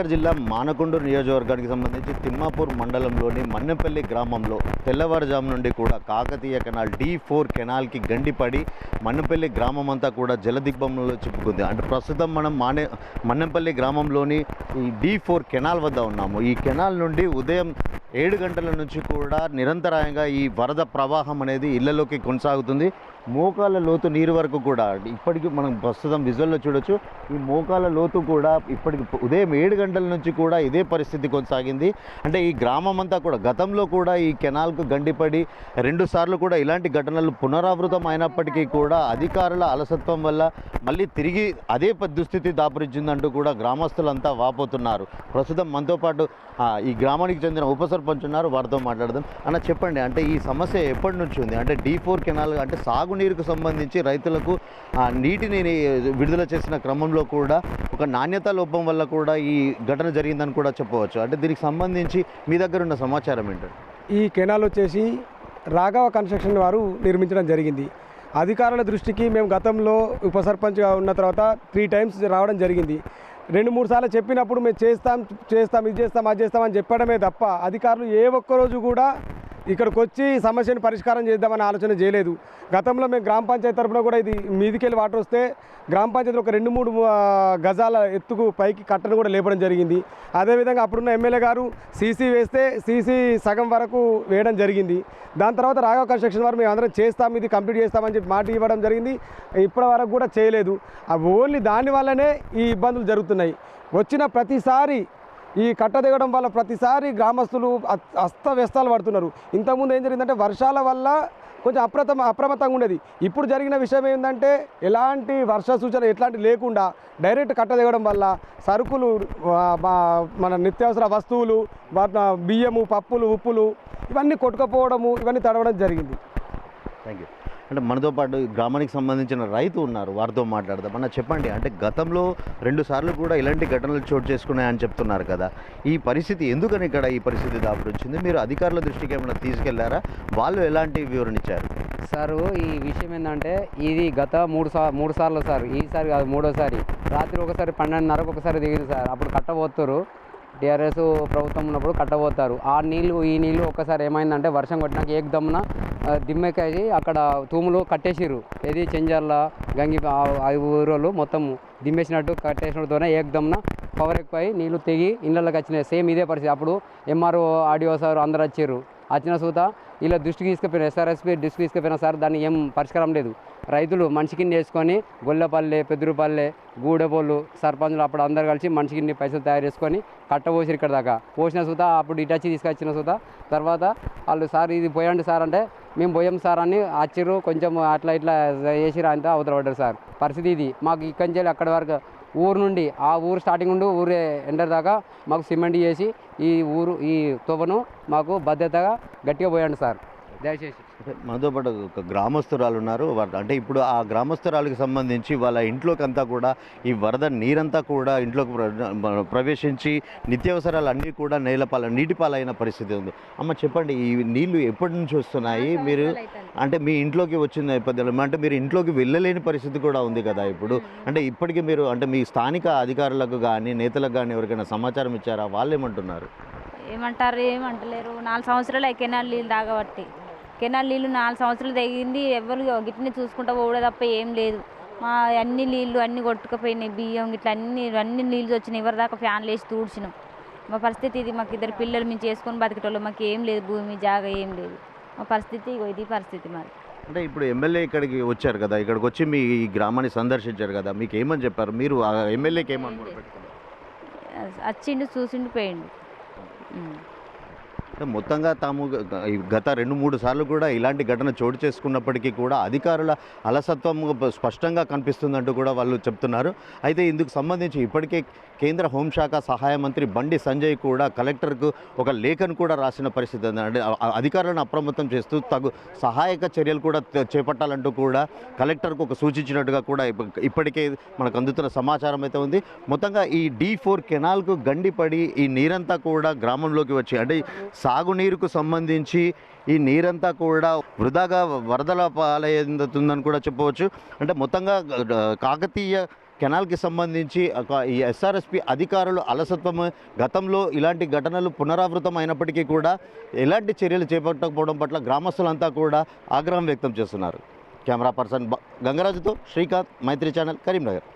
కరీంనగర్ జిల్లా మానకొండూరు నియోజకవర్గానికి సంబంధించి తిమ్మాపూర్ మండలంలోని మన్నెపల్లి గ్రామంలో తెల్లవారుజాము నుండి కూడా కాకతీయ కెనాల్ డి ఫోర్ కెనాల్కి గండిపడి మన్నెపల్లి గ్రామం అంతా కూడా జలదిగ్బంలో చిక్కుకుంది. అంటే ప్రస్తుతం మనం మానే మన్నెపల్లి గ్రామంలోని ఈ డి ఫోర్ కెనాల్ వద్ద ఉన్నాము. ఈ కెనాల్ నుండి ఉదయం ఏడు గంటల నుంచి కూడా నిరంతరాయంగా ఈ వరద ప్రవాహం అనేది ఇళ్ళలోకి కొనసాగుతుంది. మోకాల లోతు నీరు వరకు కూడా ఇప్పటికీ మనం ప్రస్తుతం విజువల్లో చూడొచ్చు ఈ మోకాల లోతు కూడా ఇప్పటికి ఉదయం ఏడు గంటల నుంచి కూడా ఇదే పరిస్థితి కొనసాగింది. అంటే ఈ గ్రామం అంతా కూడా గతంలో కూడా ఈ కెనాల్కు గండిపడి రెండు సార్లు కూడా ఇలాంటి ఘటనలు పునరావృతం అయినప్పటికీ కూడా అధికారుల అలసత్వం వల్ల మళ్ళీ తిరిగి అదే ప- దుస్థితి దాపురించిందంటూ కూడా గ్రామస్తులంతా వాపోతున్నారు. ప్రస్తుతం మనతో పాటు ఈ గ్రామానికి చెందిన ఉప సర్పంచ్ ఉన్నారు వారితో మాట్లాడదాం. అన్న చెప్పండి అంటే ఈ సమస్య ఎప్పటి నుంచి ఉంది? అంటే డీ ఫోర్ కెనాల్ అంటే సాగు తాగునీరుకు సంబంధించి రైతులకు ఆ, నీటిని విడుదల చేసిన క్రమంలో కూడా ఒక నాణ్యత లోపం వల్ల కూడా ఈ ఘటన జరిగిందని కూడా చెప్పవచ్చు. అంటే దీనికి సంబంధించి మీ దగ్గర ఉన్న సమాచారం ఏంటంటే ఈ కెనాల్ వచ్చేసి రాఘవ కన్స్ట్రక్షన్ వారు నిర్మించడం జరిగింది. అధికారుల దృష్టికి మేము గతంలో ఉప సర్పంచ్గా ఉన్న తర్వాత త్రీ టైమ్స్ రావడం జరిగింది. రెండు మూడు సార్లు చెప్పినప్పుడు మేము చేస్తాం చేస్తాం ఇది చేస్తాం అది చేస్తాం అని చెప్పడమే తప్ప అధికారులు ఏ ఒక్క రోజు కూడా ఇక్కడికి వచ్చి సమస్యను పరిష్కారం చేద్దామని ఆలోచన చేయలేదు. గతంలో మేము గ్రామ పంచాయతీ తరఫున కూడా ఇది మీదికెళ్ళి వాటర్ వస్తే గ్రామ పంచాయతీలో ఒక రెండు మూడు గజాల ఎత్తుకు పైకి కట్టను కూడా లేపడం జరిగింది. అదేవిధంగా అప్పుడున్న ఎమ్మెల్యే గారు సీసీ వేస్తే సీసీ సగం వరకు వేయడం జరిగింది. దాని తర్వాత రాఘవ కన్స్ట్రక్షన్ వారు మేము అందరం చేస్తాం ఇది కంప్లీట్ చేస్తామని చెప్పి మాట ఇవ్వడం జరిగింది. ఇప్పటి వరకు కూడా చేయలేదు. ఆ ఓన్లీ దాని వల్లనే ఈ ఇబ్బందులు జరుగుతున్నాయి. వచ్చిన ప్రతిసారి ఈ కట్ట దిగడం వల్ల ప్రతిసారి గ్రామస్తులు అస్తవ్యస్తాలు పడుతున్నారు. ఇంతకుముందు ఏం జరిగిందంటే వర్షాల వల్ల కొంచెం అప్రమ అప్రమత్తంగా ఉండేది. ఇప్పుడు జరిగిన విషయం ఏంటంటే ఎలాంటి వర్ష సూచన ఎట్లాంటి లేకుండా డైరెక్ట్ కట్ట దిగడం వల్ల సరుకులు మన నిత్యావసర వస్తువులు బియ్యము పప్పులు ఉప్పులు ఇవన్నీ కొట్టుకుపోవడము ఇవన్నీ తడవడం జరిగింది. థ్యాంక్ యూ అంటే మనతో పాటు గ్రామానికి సంబంధించిన రైతు ఉన్నారు వారితో మాట్లాడదాం. అన్న చెప్పండి అంటే గతంలో రెండు సార్లు కూడా ఇలాంటి ఘటనలు చోటు చేసుకున్నాయని చెప్తున్నారు కదా. ఈ పరిస్థితి ఎందుకని ఇక్కడ ఈ పరిస్థితి దాపురించింది? మీరు అధికారుల దృష్టికి ఏమైనా తీసుకెళ్ళారా? వాళ్ళు ఎలాంటి వివరణ ఇచ్చారు? సార్ ఈ విషయం ఏంటంటే ఇది గత మూడు సా మూడు సార్లు సార్. ఈసారి కాదు మూడోసారి. రాత్రి ఒకసారి పన్నెండున్నరకు ఒకసారి దిగింది సార్. అప్పుడు కట్టబోతారు టీఆర్ఎస్ ప్రభుత్వం ఉన్నప్పుడు కట్టబోతారు. ఆ నీళ్ళు ఈ నీళ్ళు ఒకసారి ఏమైందంటే వర్షం కొట్టినాక ఏకదమ్మున ఆ, దిమ్మెకాయి అక్కడ తూములు కట్టేసిర్రు. ఏది చెంజర్ల గంగి ఆ ఊరోళ్ళు మొత్తం దిమ్మేసినట్టు కట్టేసినట్టుతోనే ఏకదమ్మున పవర్ ఎక్కువై నీళ్ళు తెగి ఇళ్ళకి వచ్చినాయి. సేమ్ ఇదే పరిస్థితి. అప్పుడు ఎంఆర్ఓ ఆడియో సార్ అందరు వచ్చారు వచ్చిన సూత ఇలా దృష్టికి తీసుకుపోయిన ఎస్ఆర్ఎస్పీ దృష్టికి తీసుకుపోయిన సార్ దాన్ని ఏం పరిష్కారం లేదు. రైతులు మనిషి కింద వేసుకొని గొల్లపల్లె పెదురుపల్లె గూడెపోళ్ళు సర్పంచులు అప్పుడు అందరు కలిసి మనిషి పైసలు తయారు చేసుకొని కట్టబోసిరు ఇక్కడ దాకా. పోసిన సుత అప్పుడు ఇటచ్చి తీసుకొచ్చిన సుత. తర్వాత వాళ్ళు సార్ ఇది పోయండి సార్ అంటే మేము పోయాం సార్ అని వచ్చిర్రు కొంచెం అట్లా ఇట్లా చేసిరు అంతా అవతల పడ్డారు సార్. పరిస్థితి ఇది. మాకు ఇక్కడి నుంచి వెళ్ళి అక్కడి వరకు ఊరు నుండి ఆ ఊరు స్టార్టింగ్ నుండి ఊరే ఎండర్ దాకా మాకు సిమెంట్ చేసి ఈ ఊరు ఈ తోవను మాకు భద్రతగా గట్టిగా పోయండి సార్. దయచేసి. మనతో పాటు ఒక గ్రామస్తురాలు ఉన్నారు అంటే ఇప్పుడు ఆ గ్రామస్తురాలకు సంబంధించి వాళ్ళ ఇంట్లోకి అంతా కూడా ఈ వరద నీరంతా కూడా ఇంట్లోకి ప్ర- ప్రవేశించి నిత్యావసరాలు అన్నీ కూడా నేలపాల నీటి పాలైన పరిస్థితి ఉంది. అమ్మ చెప్పండి ఈ నీళ్ళు ఎప్పటి నుంచి వస్తున్నాయి? మీరు అంటే మీ ఇంట్లోకి వచ్చిన నేపథ్యంలో అంటే మీరు ఇంట్లోకి వెళ్ళలేని పరిస్థితి కూడా ఉంది కదా ఇప్పుడు? అంటే ఇప్పటికీ మీరు అంటే మీ స్థానిక అధికారులకు కానీ నేతలకు కానీ ఎవరికైనా సమాచారం ఇచ్చారా? వాళ్ళు ఏమంటున్నారు ఏమంటారు ఏమంటలేరు. నాలుగు సంవత్సరాలు అయి కెనాల్ నీళ్ళు తాగబట్టి. కెనాల్ నీళ్ళు నాలుగు సంవత్సరాలు తెగింది. ఎవరు గిట్ని చూసుకుంటా పోవడం తప్ప ఏం లేదు. మా అన్ని నీళ్ళు అన్ని కొట్టుకుపోయినాయి. బియ్యం ఇట్లా అన్ని అన్ని నీళ్ళు వచ్చినాయి. ఎవరి దాకా ఫ్యాన్లు వేసి తూడ్చినాం. మా పరిస్థితి ఇది. మాకు ఇద్దరు పిల్లలు మేము చేసుకొని బతికేటోళ్ళు. మాకు ఏం లేదు. భూమి జాగ ఏం లేదు. మా పరిస్థితి ఇది పరిస్థితి మరి అంటే ఇప్పుడు ఎమ్మెల్యే ఇక్కడికి వచ్చారు కదా. ఇక్కడికి వచ్చి మీ ఈ గ్రామాన్ని సందర్శించారు కదా. మీకు ఏమని చెప్పారు? మీరు ఎమ్మెల్యేకి ఏమని వచ్చిండు చూసిండు పోయిండు. మొత్తంగా తాము గత రెండు మూడు సార్లు కూడా ఇలాంటి ఘటన చోటు చేసుకున్నప్పటికీ కూడా అధికారుల అలసత్వం స్పష్టంగా కనిపిస్తుందంటూ కూడా వాళ్ళు చెప్తున్నారు. అయితే ఇందుకు సంబంధించి ఇప్పటికే కేంద్ర హోంశాఖ సహాయ మంత్రి బండి సంజయ్ కూడా కలెక్టర్కు ఒక లేఖను కూడా రాసిన పరిస్థితి అంటే అధికారులను అప్రమత్తం చేస్తూ తగు సహాయక చర్యలు కూడా చేపట్టాలంటూ కూడా కలెక్టర్కు ఒక సూచించినట్టుగా కూడా ఇప్పటికే మనకు అందుతున్న సమాచారం అయితే ఉంది. మొత్తంగా ఈ డీ ఫోర్ కెనాల్కు గండిపడి ఈ నీరంతా కూడా గ్రామంలోకి వచ్చి అంటే సాగునీరుకు సంబంధించి ఈ నీరంతా కూడా వృధాగా వరదల పాలవుతుందని కూడా చెప్పవచ్చు. అంటే మొత్తంగా కాకతీయ కెనాల్కి సంబంధించి ఒక ఈ ఎస్ఆర్ఎస్పి అధికారులు అలసత్వం గతంలో ఇలాంటి ఘటనలు పునరావృతం అయినప్పటికీ కూడా ఎలాంటి చర్యలు చేపట్టకపోవడం పట్ల గ్రామస్తులంతా కూడా ఆగ్రహం వ్యక్తం చేస్తున్నారు. కెమెరా పర్సన్ గంగరాజుతో శ్రీకాంత్ మైత్రి ఛానల్ కరీంనగర్.